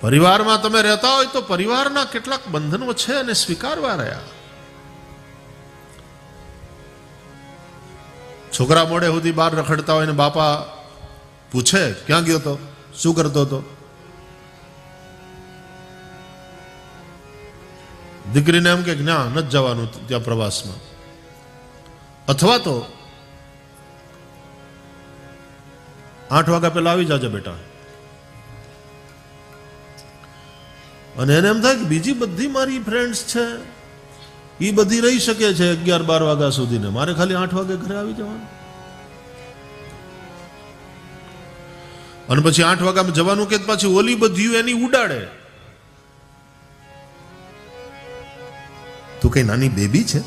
પરિવારમાં તમે રહેતા હોય તો પરિવારના કેટલાક બંધનો છે અને સ્વીકારવા રહ્યા. છોકરા મોડે સુધી બહાર રખડતા હોય ને બાપા પૂછે, ક્યાં ગયો તો? શું કરતો હતો? દીકરીને એમ કે, ના નથી જવાનું ત્યાં પ્રવાસમાં. અથવા તો આઠ વાગ્યા પહેલા આવી જાજો બેટા. અને એને એમ થાય કે બીજી બધી મારી ફ્રેન્ડ્સ છે. એ બધી રહી શકે છે અગિયાર બાર વાગ્યા સુધીને. મારે ખાલી આઠ વાગે ઘરે આવી જવાનું. અને પછી આઠ વાગ્યામાં જવાનું કે પાછી ઓલી બધી એની ઉડાડે. તું કઈ નાની બેબી છે?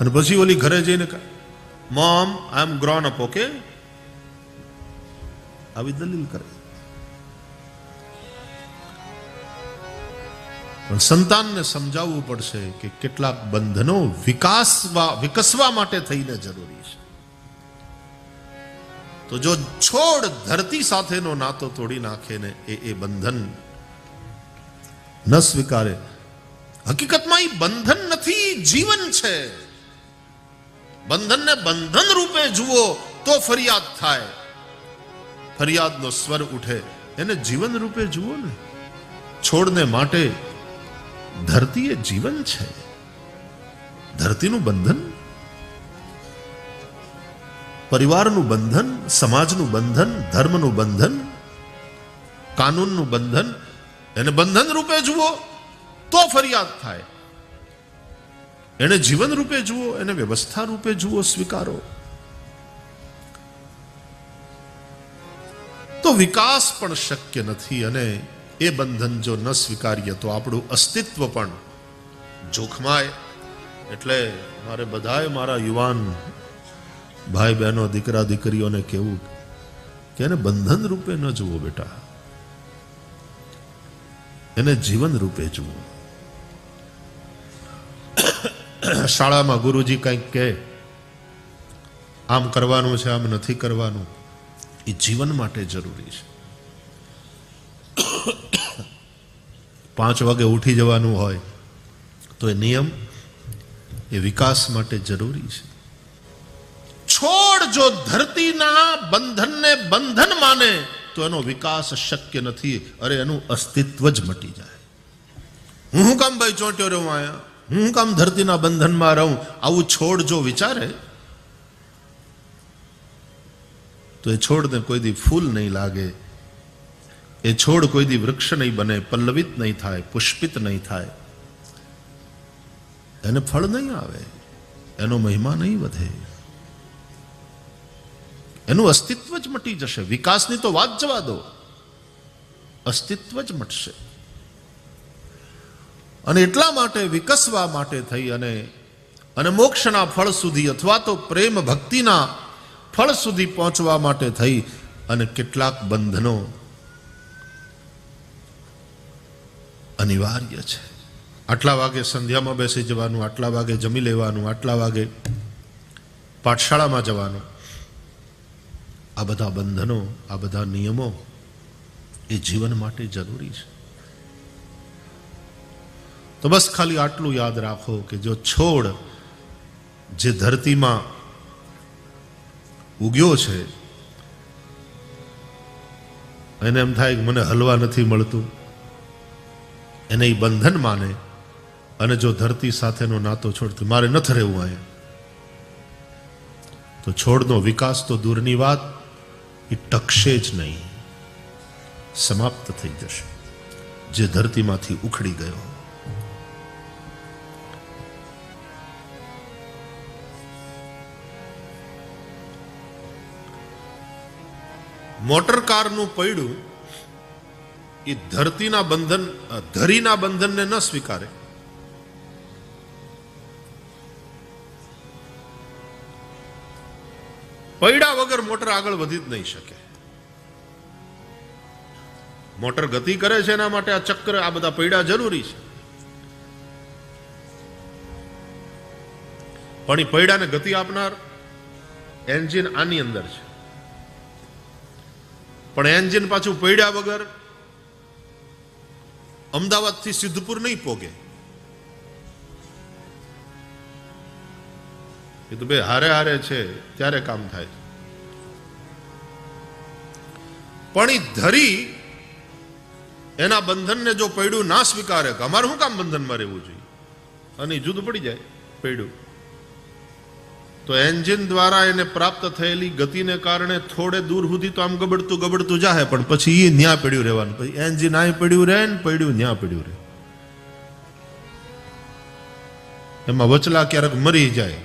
અને પછી ઓલી ઘરે જઈને mom I am grown up okay આવી દલીલ કરે. પણ સંતાનને સમજાવવું પડશે કે કેટલાક બંધનો વિકાસવા, વિકસવા માટે થઈને જરૂરી છે. તો જો છોડ ધરતી સાથેનો નાતો તોડી નાખે ને એ એ બંધન ન સ્વીકારે, હકીકતમાં એ બંધન નથી, જીવન છે. બંધનને બંધન રૂપે જુઓ તો ફરિયાદ થાય. ફરિયાદનો સ્વર ઉઠે. એને જીવન રૂપે જુઓ ને. છોડને માટે ધરતી એ જીવન છે. ધરતીનું બંધન, પરિવારનું બંધન, સમાજનું બંધન, ધર્મનું બંધન, કાનૂનનું બંધન, એને બંધન રૂપે જુઓ તો ફરિયાદ થાય. એને જીવન રૂપે જુઓ, એને વ્યવસ્થા રૂપે જુઓ, સ્વીકારો. તો વિકાસ પણ શક્ય નથી અને એ બંધન જો ન સ્વીકારીએ તો આપણું અસ્તિત્વ પણ જોખમાય. એટલે મારે બધાએ મારા યુવાન ભાઈ બહેનો, દીકરા, દીકરીઓને કેવું કે એને બંધન રૂપે ન જુઓ બેટા. એને જીવન રૂપે જુઓ. શાળામાં ગુરુજી કંઈક કહે, આમ કરવાનું છે, આમ નથી કરવાનું. એ જીવન માટે જરૂરી છે. પાંચ વાગે ઉઠી જવાનું હોય, તો એ નિયમ એ વિકાસ માટે જરૂરી છે. છોડ જો ધરતીના બંધનને બંધન માને, તો એનો વિકાસ શક્ય નથી. અરે, એનું અસ્તિત્વ જ મટી જાય. હું કામ ભાઈ ચોંટ્યો રહું આયા હું કામ ધરતીના બંધનમાં રહું? આવું છોડ જો વિચારે, તો એ છોડને કોઈ દી ફૂલ નહીં લાગે. એ છોડ કોઈ દી વૃક્ષ નહીં બને, પલ્લવિત નહીં થાય, પુષ્પિત નહીં થાય. એને ફળ નહીં આવે, એનો મહિમા નહીં વધે. એનું અસ્તિત્વ જ મટી જશે. વિકાસની તો વાત જવા દો. અસ્તિત્વ જ મટશે. અને એટલા માટે વિકસવા માટે થઈ અને અને મોક્ષના ફળ સુધી અથવા તો પ્રેમ ભક્તિના ફળ સુધી પહોંચવા માટે થઈ અને કેટલાક બંધનો અનિવાર્ય છે. આટલા વાગે સંધ્યામાં બેસી જવાનું, આટલા વાગે જમી લેવાનું, આટલા વાગે પાઠશાળામાં જવાનું. આ બધા બંધનો, આ બધા નિયમો એ જીવન માટે જરૂરી છે. તો બસ ખાલી આટલું યાદ રાખો કે જો છોડ જે ધરતીમાં ઉગ્યો છે, એને એમ થાય કે મને હલવા નથી મળતું. એને એ બંધન માને અને જો ધરતી સાથેનો નાતો છોડતી, મારે નથી રહેવું અહીંયા. તો છોડનો વિકાસ તો દૂરની વાત એ ટકશે જ નહીં. સમાપ્ત થઈ જશે. જે ધરતીમાંથી ઉખડી ગયો. મોટર કારનું પૈડું એ ધરતીના બંધન ધરીના બંધનને ન સ્વીકારે. પૈડા વગર મોટર આગળ વધી જ નહીં શકે. મોટર ગતિ કરે છે એના માટે આ ચક્ર, આ બધા પૈડા જરૂરી છે. પણ એ પૈડાને ગતિ આપનાર એન્જિન આની અંદર છે. પણ એન્જિન પાછું પૈડા વગર અમદાવાદથી સિદ્ધપુર નહીં પોગે. એ તો ભાઈ હારે હારે છે, ત્યારે કામ થાય. પણ એ ધરી એના બંધનને જો પૈડું ના સ્વીકારે અમારે શું કામ બંધનમાં રહેવું જોઈએ? અને જુદું પડી જાય, પૈડું. તો એન્જિન દ્વારા એને પ્રાપ્ત થયેલી ગતિને કારણે થોડે દૂર સુધી તો આમ ગબડતું ગબડતું જાહે, પણ પછી એ ન્યા પડ્યું રહેવાનું. પછી એન્જિન અહીં પડ્યું રહે ને પડ્યું ન્યા પડ્યું રહે. એમાં વચલા ક્યારેક મરી જાય.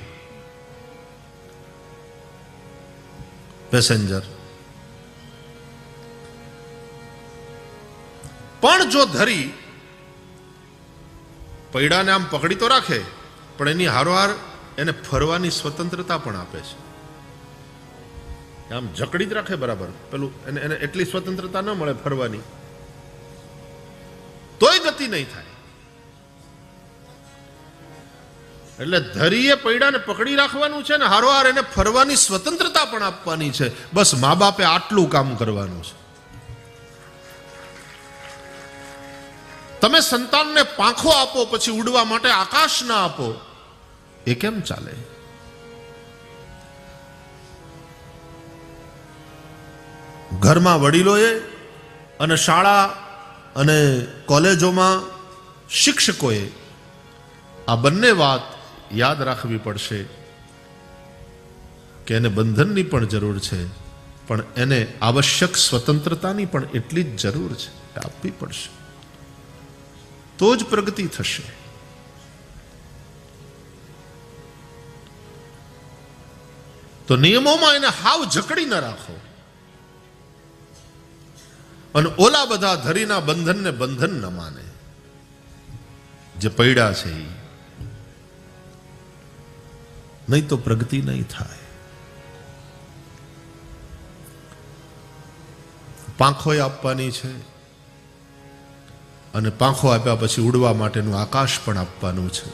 પેસેન્જર પણ જો ધરી, પૈડાને આમ પકડી તો રાખે, પણ એની હારોહાર એને ફરવાની સ્વતંત્રતા પણ આપે છે. આમ જકડી જ રાખે બરાબર. પેલું એને એને એટલી સ્વતંત્રતા ન મળે ફરવાની. તોય ગતિ નહીં થાય. એટલે ધરીએ પૈડાને પકડી રાખવાનું છે ને હારોહાર એને ફરવાની સ્વતંત્રતા પણ આપવાની છે. બસ મા બાપે આટલું કામ કરવાનું છે. તમે સંતાનને પાંખો આપો, પછી ઉડવા માટે આકાશ ના આપો. એ કેમ ચાલે? ઘરમાં વડીલોએ અને શાળા અને કોલેજોમાં શિક્ષકોએ આ બંને વાત યાદ રાખવી પડશે કે એને બંધનની પણ જરૂર છે, પણ એને આવશ્યક સ્વતંત્રતાની પણ એટલી જ જરૂર છે આપવી પડશે. તો જ પ્રગતિ થશે. તો નિયમોમાં એને હાવ જકડી ન રાખો. અને ઓલા બધા ધરીના બંધનને બંધન ન માને. જે પૈડા છે એ નહીં તો પ્રગતિ નહીં થાય. પાંખો આપવાની છે. અને પાંખો આપ્યા પછી ઉડવા માટેનું આકાશ પણ આપવાનું છે.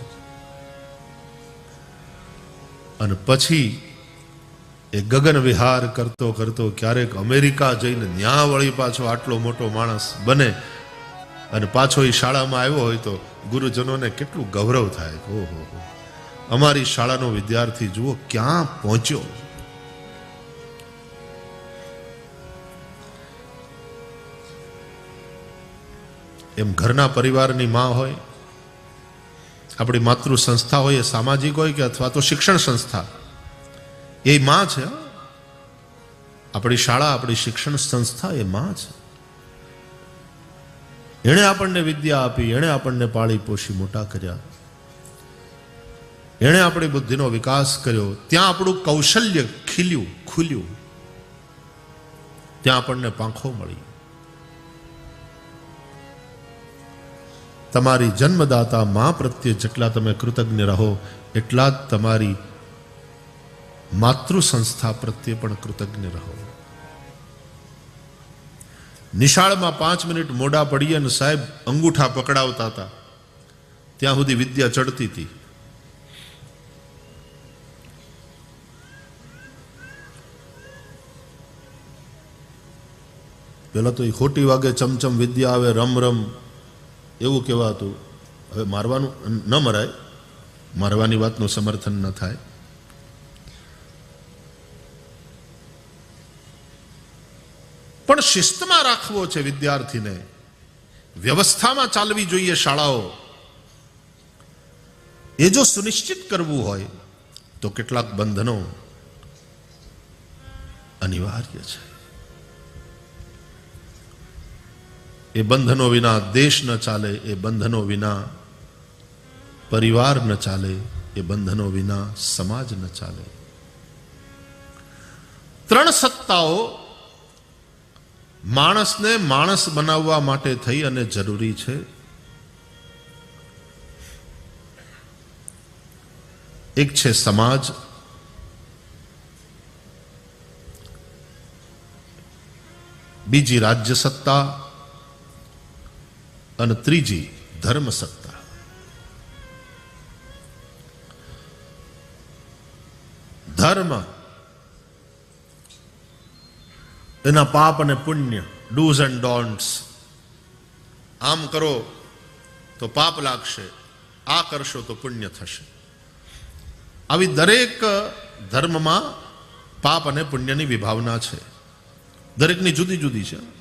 અને પછી એ ગગન વિહાર કરતો કરતો ક્યારેક અમેરિકા જઈને ન્યા વળી પાછો આટલો મોટો માણસ બને અને પાછો એ શાળામાં આવ્યો હોય તો ગુરુજનોને કેટલું ગૌરવ થાય ઓહો અમારી શાળાનો વિદ્યાર્થી જુઓ ક્યાં પહોંચ્યો. એમ ઘરના પરિવારની માં હોય, આપણી માતૃ સંસ્થા હોય, એ સામાજિક હોય કે અથવા તો શિક્ષણ સંસ્થા એ માં છે. આપણી શાળા, આપણી શિક્ષણ સંસ્થા એ માં છે. એણે આપણને વિદ્યા આપી, એણે આપણને પાળી પોષી મોટા કર્યા. એણે આપણી બુદ્ધિનો વિકાસ કર્યો. ત્યાં આપણું કૌશલ્ય ખીલ્યું, ખુલ્યું. ત્યાં આપણને પાંખો મળી. તમારી જન્મદાતા મા પ્રત્યે જેટલા તમે કૃતજ્ઞ રહો, એટલા જ તમારી માતૃ સંસ્થા પ્રત્યે પણ કૃતજ્ઞ રહો. નિશાળમાં પાંચ મિનિટ મોડા પડીએ અને સાહેબ અંગૂઠા પકડાવતા હતા. ત્યાં સુધી વિદ્યા ચડતી હતી. પેલા તો એ ખોટી વાગે ચમચમ વિદ્યા આવે, રમ રમ, એવું કહેવાતું. હવે મારવાનું ન મરાય. મારવાની વાતનું સમર્થન ન થાય. પણ શિસ્તમાં રાખવો છે વિદ્યાર્થીને. વ્યવસ્થામાં ચાલવી જોઈએ શાળાઓ. એ જો સુનિશ્ચિત કરવું હોય, તો કેટલાક બંધનો અનિવાર્ય છે. એ બંધનો વિના દેશ ન ચાલે, એ બંધનો વિના પરિવાર ન ચાલે, એ બંધનો વિના સમાજ ન ચાલે. ત્રણ સત્તાઓ માણસને માણસ બનાવવા માટે થઈ અને જરૂરી છે? એક છે સમાજ. બીજી રાજ્ય સત્તા અને ત્રીજી ધર્મ સત્તા એના પાપ અને પુણ્ય ડૂઝ એન્ડ ડોન્ટ્સ આમ કરો તો પાપ લાગશે, આ કરશો તો પુણ્ય થશે. આવી દરેક ધર્મમાં પાપ અને પુણ્યની વિભાવના છે. દરેકની જુદી જુદી છે.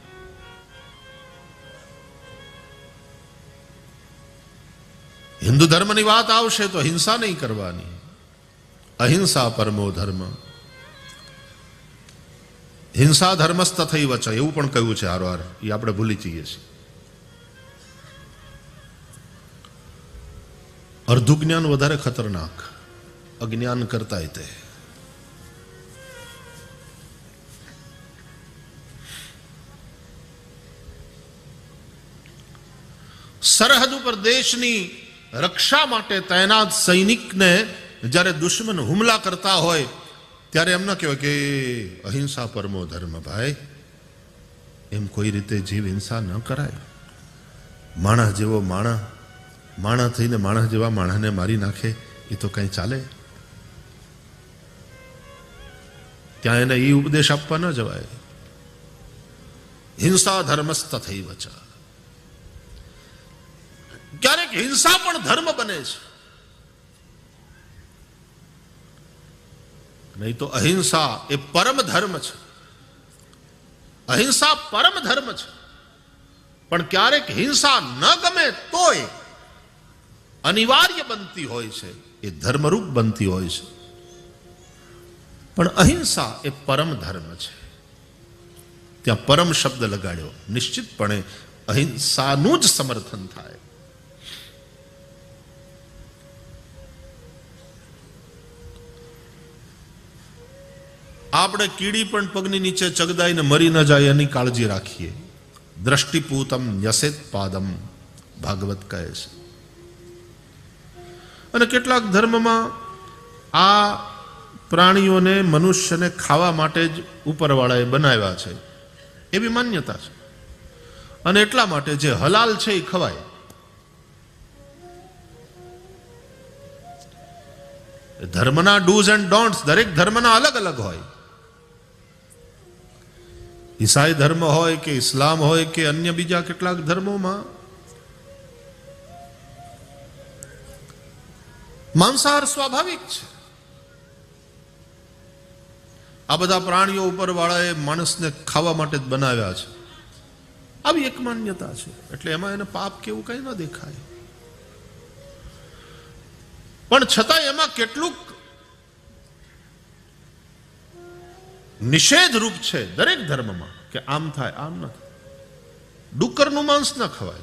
હિન્દુ ધર્મની વાત આવશે તો હિંસા નહીં કરવાની. અહિંસા પરમો ધર્મ. હિંસા ધર્મસ્થ થઈ વચ એવું પણ કહ્યું છે હારવાર એ આપણે ભૂલી જઈએ છીએ. અર્ધું જ્ઞાન વધારે ખતરનાક. અજ્ઞાન કરતા તે. સરહદ ઉપર દેશની રક્ષા માટે તૈનાત સૈનિકને જ્યારે દુશ્મન હુમલા કરતા હોય ત્યારે એમ ન કહેવાય કે અહિંસા પરમો ધર્મ ભાઈ, એમ કોઈ રીતે જીવ હિંસા ન કરાય. માણસ જેવો માણસ માણસ થઈને માણસ જેવા માણસને મારી નાખે, એ તો કંઈ ચાલે. ત્યાં એને એ ઉપદેશ આપવા ન જવાય. હિંસા ધર્મસ્થ થઈ વચા ક્યારેક હિંસા પણ ધર્મ બને છે. નહીં તો અહિંસા એ પરમ ધર્મ છે. અહિંસા પરમ ધર્મ છે. પણ ક્યારેક હિંસા ન ગમે તોય અનિવાર્ય બનતી હોય છે, એ ધર્મરૂપ બનતી હોય છે. પણ અહિંસા એ પરમ ધર્મ છે. ત્યાં પરમ શબ્દ લગાડ્યો. નિશ્ચિતપણે અહિંસાનું જ સમર્થન થાય. આપણે કીડી પણ પગની નીચે ચગદાઈને મરી ન જાય એની કાળજી રાખીએ. દ્રષ્ટિપૂતમ ન્યસેત પાદમ, ભાગવત કહે છે. અને કેટલાક ધર્મમાં આ પ્રાણીઓને મનુષ્યને ખાવા માટે જ ઉપરવાળાએ બનાવ્યા છે. એવી માન્યતા છે. અને એટલા માટે જે હલાલ છે એ ખવાય. ધર્મના ડૂઝ એન્ડ ડોન્ટ્સ દરેક ધર્મના અલગ અલગ હોય. ઈસાઈ ધર્મ હોય કે ઇસ્લામ હોય કે અન્ય બીજા કેટલાક ધર્મોમાં, માંસાહાર સ્વાભાવિક છે. આ બધા પ્રાણીઓ ઉપર વાળાએ માણસને ખાવા માટે જ બનાવ્યા છે. આવી એક માન્યતા છે. એટલે એમાં એને પાપ કેવું કઈ ન દેખાય. પણ છતાં એમાં કેટલુંક નિષેધ રૂપ છે દરેક ધર્મમાં કે આમ થાય, આમ ન થાય. ડુક્કરનું માંસ ન ખવાય.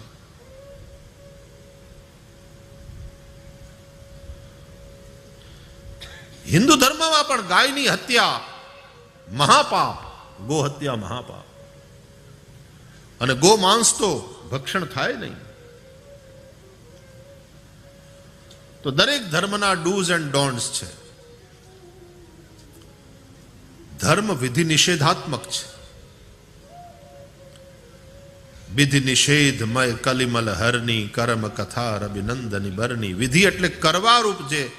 હિન્દુ ધર્મમાં પણ ગાયની હત્યા, મહાપાપ, ગો હત્યા, મહાપાપ. અને ગો માંસ તો ભક્ષણ થાય નહીં. તો દરેક ધર્મના ડૂઝ એન્ડ ડોન્ટ્સ છે. ધર્મ વિધિ નિષેધાત્મક છે. વિધિ નિષેધમય કલિમલ હરની કર્મ કથા રવિનંદની બરની વિધિ એટલે કરવારૂપ જે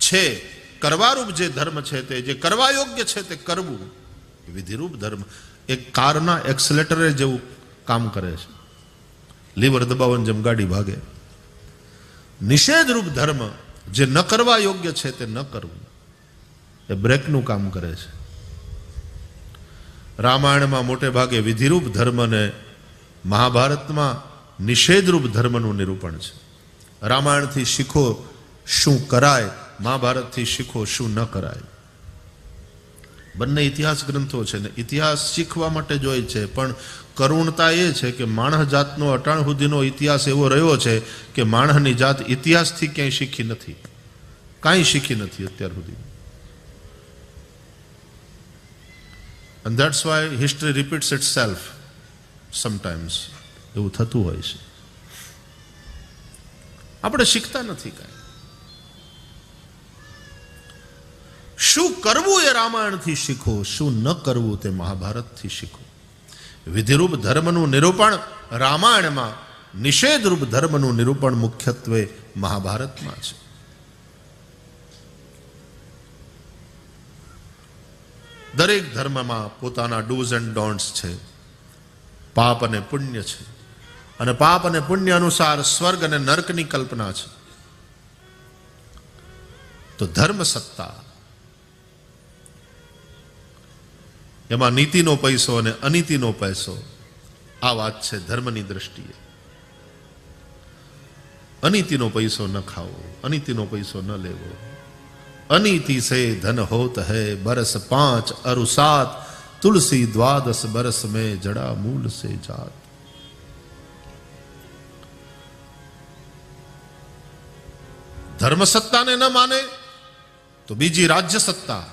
છે, કરવારૂપ જે ધર્મ છે તે, જે કરવા યોગ્ય છે તે કરવું. વિધિરૂપ ધર્મ. એક કારના એક્સલેટરે જેવું કામ કરે છે. લીવર દબાવન જેમ ગાડી ભાગે. નિષેધરૂપ ધર્મ જે ન કરવા યોગ્ય છે તે ન કરવું. એ બ્રેકનું કામ કરે છે. રામાયણમાં મોટે ભાગે વિધિરૂપ ધર્મને મહાભારતમાં નિષેધરૂપ ધર્મનું નિરૂપણ છે. રામાયણથી શીખો શું કરાય, મહાભારતથી શીખો શું ન કરાય. બંને ઇતિહાસ ગ્રંથો છે ને ઇતિહાસ શીખવા માટે જ હોય છે, પણ કરુણતા એ છે કે માણસ જાતનો અટાણ સુધીનો ઇતિહાસ એવો રહ્યો છે કે માણસની જાત ઇતિહાસથી ક્યાંય શીખી નથી. કાંઈ શીખી નથી અત્યાર સુધી. And why history repeats itself sometimes એવું થતું હોય છે. આપણે શીખતા નથી કાંઈ. શું કરવું એ રામાયણથી શીખો શું ન કરવું તે મહાભારતથી શીખો. વિધિરૂપ ધર્મનું નિરૂપણ રામાયણમાં નિષેધરૂપ ધર્મનું નિરૂપણ મુખ્યત્વે મહાભારતમાં છે. દરેક ધર્મમાં પોતાના ડૂઝ એન્ડ ડોન્ટ્સ છે. પાપ અને પુણ્ય છે. અને પાપ અને પુણ્ય અનુસાર સ્વર્ગ અને નર્કની કલ્પના છે. તો ધર્મ સત્તા, એમાં નીતિનો પૈસો અને અનીતિનો પૈસો, આ વાત છે ધર્મની દ્રષ્ટિએ. અનીતિનો પૈસો ન ખાવો, અનીતિનો પૈસો ન લેવો. અનીતિ સે ધન હોત હૈ બરસ પાંચ અરુ સાત તુલસી દ્વાદસ બરસ में જડા મૂલ સે જાત ધર્મ સત્તાને ન માને તો બીજી રાજ્ય સત્તા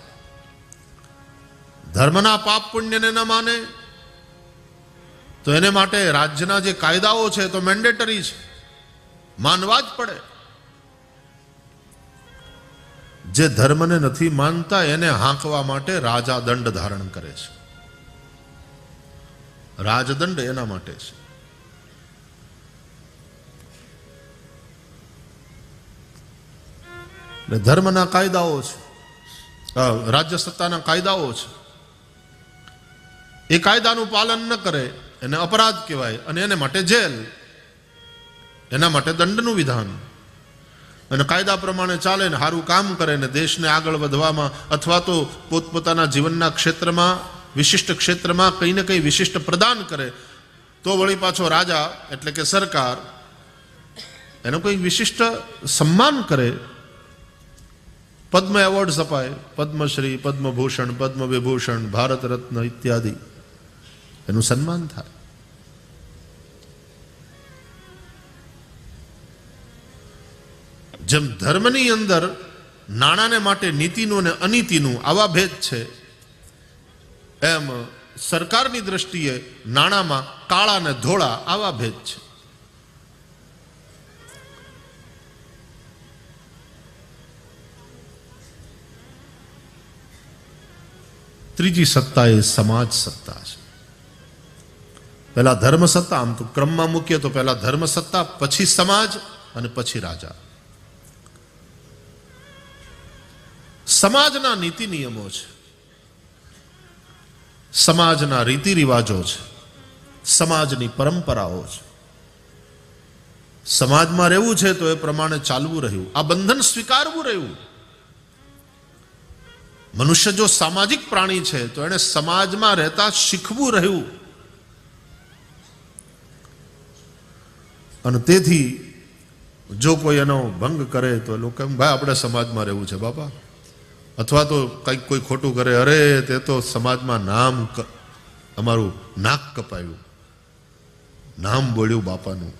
ધર્મના પાપ પુણ્યને ન માને તો એને માટે રાજ્યના જે કાયદાઓ છે તો મેન્ડેટરી છે માનવા જ પડે જે ધર્મને નથી માનતા, એને હાંકવા માટે રાજા દંડ ધારણ કરે છે. રાજદંડ એના માટે છે. એટલે ધર્મના કાયદાઓ છે. રાજ્ય સત્તાના કાયદાઓ છે. એ કાયદાનું પાલન ન કરે, એને અપરાધ કહેવાય અને એને માટે જેલ, એના માટે દંડનું વિધાન. અને કાયદા પ્રમાણે ચાલે ને સારું કામ કરે ને દેશને આગળ વધવામાં અથવા તો પોતપોતાના જીવનના ક્ષેત્રમાં, વિશિષ્ટ ક્ષેત્રમાં કંઈ ને કંઈ વિશિષ્ટ પ્રદાન કરે, તો વળી પાછો રાજા એટલે કે સરકાર એનો કોઈ વિશિષ્ટ સન્માન કરે. પદ્મ એવોર્ડ્સ અપાય, પદ્મશ્રી, પદ્મભૂષણ પદ્મ વિભૂષણ ભારત રત્ન ઇત્યાદિ. એનું સન્માન થાય. જેમ ધર્મની અંદર નાણાંને માટે નીતિનું અને અનીતિનું આવા ભેદ છે, એમ સરકારની દ્રષ્ટિએ નાણાંમાં કાળા અને ધોળા આવા ભેદ છે. ત્રીજી સત્તા એ સમાજ સત્તા છે. પહેલા ધર્મ સત્તા, આમ તો ક્રમમાં મૂકીએ તો પહેલા ધર્મ સત્તા, પછી સમાજ અને પછી રાજા. સમાજના નીતિ નિયમો છે. સમાજના રીતિ રિવાજો છે. સમાજની પરંપરાઓ છે. સમાજમાં રહેવું છે તો એ પ્રમાણે ચાલવું રહ્યું. આ બંધન સ્વીકારવું રહ્યું. મનુષ્ય જો સામાજિક પ્રાણી છે તો એને સમાજમાં રહેતા શીખવું રહ્યું. અને તેથી જો કોઈ એનો ભંગ કરે તો લોકો એમ, ભાઈ, આપણે સમાજમાં રહેવું છે, બાપા. અથવા તો કંઈક કોઈ ખોટું કરે, અરે, તે તો સમાજમાં નામ અમારું નાક કપાયું. નામ બોલ્યું બાપાનું.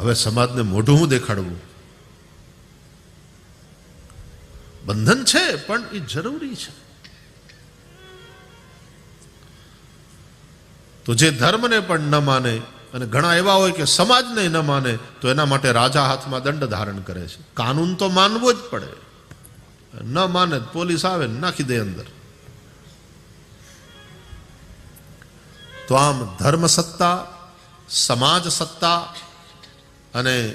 હવે સમાજને મોઢું હું દેખાડવું? બંધન છે, પણ એ જરૂરી છે. તો જે ધર્મને પણ ન માને, અને ઘણા એવા હોય કે સમાજને ન માને, તો એના માટે રાજા હાથમાં દંડ ધારણ કરે છે. કાનૂન તો માનવો જ પડે. ન માને પોલીસ આવે નાખી દે અંદર. તો આમ ધર્મ સત્તા, સમાજ સત્તા અને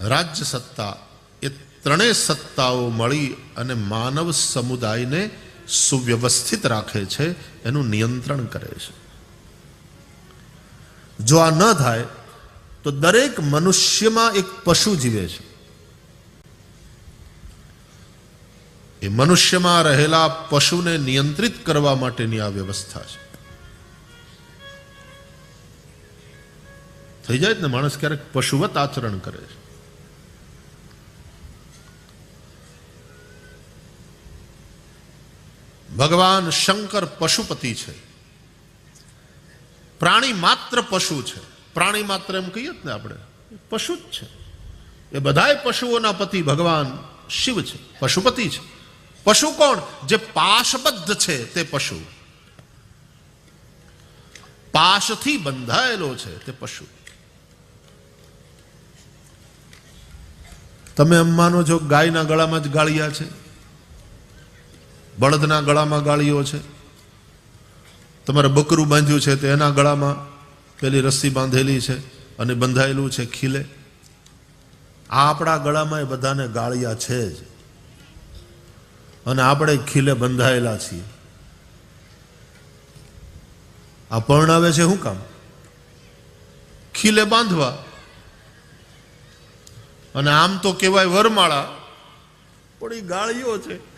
રાજ્ય સત્તા એ ત્રણેય સત્તાઓ મળી અને માનવ સમુદાયને સુવ્યવસ્થિત રાખે છે, એનું નિયંત્રણ કરે છે. જો આ ન થાય, તો દરેક મનુષ્યમાં એક પશુ જીવે છે. એ મનુષ્યમાં રહેલા પશુને નિયંત્રિત કરવા માટેની આ વ્યવસ્થા છે. થઈ જાય ને માણસ ક્યારેક પશુવત આચરણ કરે છે. ભગવાન શંકર પશુપતિ છે. પ્રાણી માત્ર પશુ છે. પ્રાણી માત્ર એમ કહીએ ને આપણે. પશુ જ છે. એ બધાય પશુઓના પતિ ભગવાન શિવ છે, પશુપતિ છે. પશુ કોણ? જે પાશબદ્ધ છે તે પશુ. પાશથી બંધાયેલો છે તે પશુ. તમે એમ માનો છો ગાયના ગળામાં જ ગાળિયા છે? બળદના ગળામાં ગાળીઓ છે? તમારે બકરું બાંધ્યું છે તો એના ગળામાં? પેલી રસ્સી બાંધેલી છે અને બંધાયેલું છે ખીલે? આ આપણા ગળામાં એ બધાને ગાળિયા છે જ. અને આપણે ખીલે બંધાયેલા છીએ. આ પરણાવે છે શું કામ? ખીલે બાંધવા. અને આમ તો કહેવાય વરમાળા, પણ એ ગાળીઓ છે.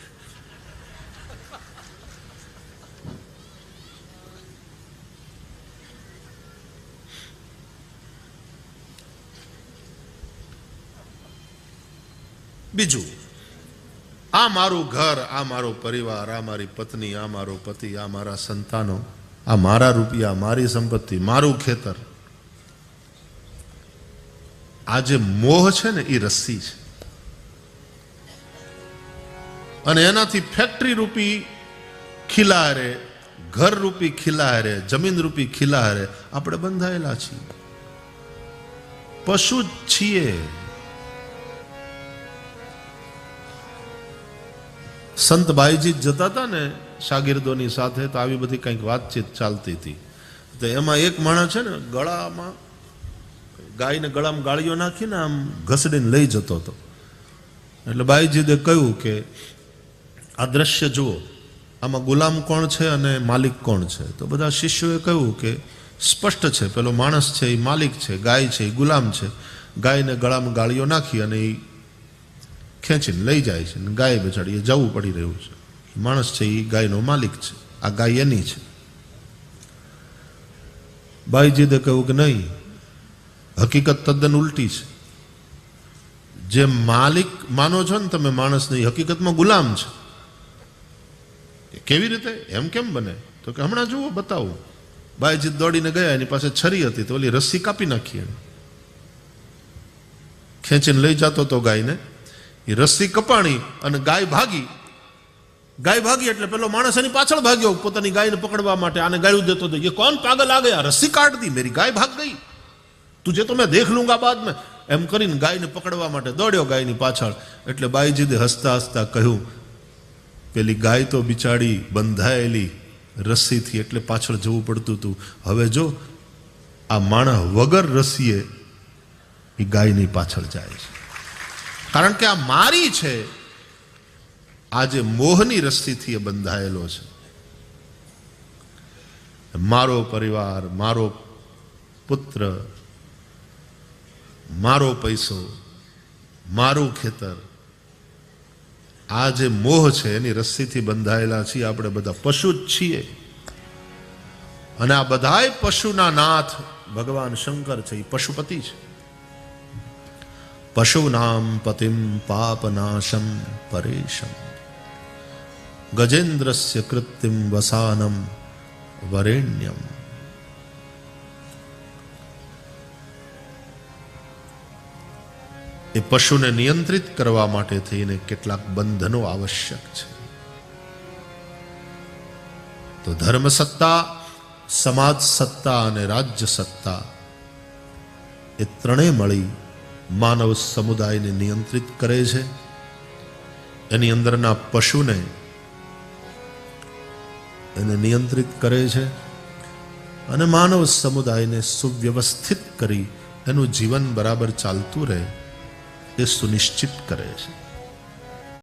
બીજું આ મારું ઘર, આ મારો પરિવાર, આ મારી પત્ની, આ મારો પતિ, આ મારા સંતાનો, આ મારા રૂપિયા મારી સંપત્તિ, મારું ખેતર. આ જે મોહ છે ને, એ રસ્સી છે. અને એનાથી ફેક્ટરી રૂપી ખીલા હારે ઘર રૂપી ખીલા હારે જમીન રૂપી ખીલા હારે આપણે બંધાયેલા છીએ. પશુ જ છીએ. સંત ભાઈજી જતા હતા ને શાગીર્દોની સાથે, તો આવી બધી કંઈક વાતચીત ચાલતી હતી. તો એમાં એક માણસ છે ને, ગળામાં ગાયને ગળામાં ગાળીઓ નાખીને આમ ઘસડીને લઈ જતો હતો. એટલે બાઈજીદે કહ્યું કે, આ દ્રશ્ય જુઓ, આમાં ગુલામ કોણ છે અને માલિક કોણ છે? તો બધા શિષ્યોએ કહ્યું કે, સ્પષ્ટ છે, પેલો માણસ છે, એ માલિક છે, ગાય છે, એ ગુલામ છે. ગાયને ગળામાં ગાળીઓ નાખી અને એ ખેંચીને લઈ જાય છે અને ગાય બચાડીએ જવું પડી રહ્યું છે. માણસ છે, એ ગાયનો માલિક છે. આ ગાય એની છે. બાઈજીદે કહ્યું કે નહીં, હકીકત તદ્દન ઉલટી છે. જે માલિક માનો છો ને તમે માણસને, એ હકીકતમાં ગુલામ છે. કેવી રીતે? એમ કેમ બને? તો કે હમણાં જુઓ, બતાવો. બાઈજી દોડીને ગયા, એની પાસે છરી હતી, તો ઓલી રસ્સી કાપી નાખી એને ખેંચીને લઈ જતો હતો ગાયને. એ રસ્સી કપાણી અને ગાય ભાગી. ગાય ભાગી એટલે પેલો માણસ એની પાછળ ભાગ્યો, પોતાની ગાયને પકડવા માટે. આને ગાયું દેતો હતો એ કોણ પાગલ આ ગયા? રસ્સી કાઢતી, મેરી ગાય ભાગ ગઈ. તું જે તો મેં દેખ લુંગા બાદ મેં. એમ કરીને ગાયને પકડવા માટે દોડ્યો ગાયની પાછળ. એટલે બાઈજીદે હસતા હસતા કહ્યું, પેલી ગાય તો બિચારી બંધાયેલી રસ્સીથી એટલે પાછળ જવું પડતું હતું હવે જો આ માણસ વગર રસ્સીએ એ ગાયની પાછળ જાય છે. કારણ કે આ મારી છે આ જે મોહની રસ્તીથી એ બંધાયેલો છે. મારો પરિવાર, મારો પુત્ર, મારો પૈસો, મારું ખેતર, આ જે મોહ છે એની રસ્સીથી બંધાયેલા છીએ આપણે બધા પશુ જ છીએ. અને આ બધાય પશુના નાથ ભગવાન શંકર છે, એ પશુપતિ છે. પશુનામ પતિમ પાપનાશમ પરેશમ। ગજેન્દ્રસ્ય કૃત્રિમ વસાનમ વરેણ્યમ। એ પશુને નિયંત્રિત કરવા માટે થઈને કેટલાક બંધનો આવશ્યક છે। તો ધર્મ સત્તા સમાજ સત્તા અને રાજ્ય સત્તા એ ત્રણેય મળી માનવ સમુદાયને નિયંત્રિત કરે છે. એની અંદરના પશુને એને નિયંત્રિત કરે છે અને માનવ સમુદાયને સુવ્યવસ્થિત કરી એનું જીવન બરાબર ચાલતું રહે એ સુનિશ્ચિત કરે છે.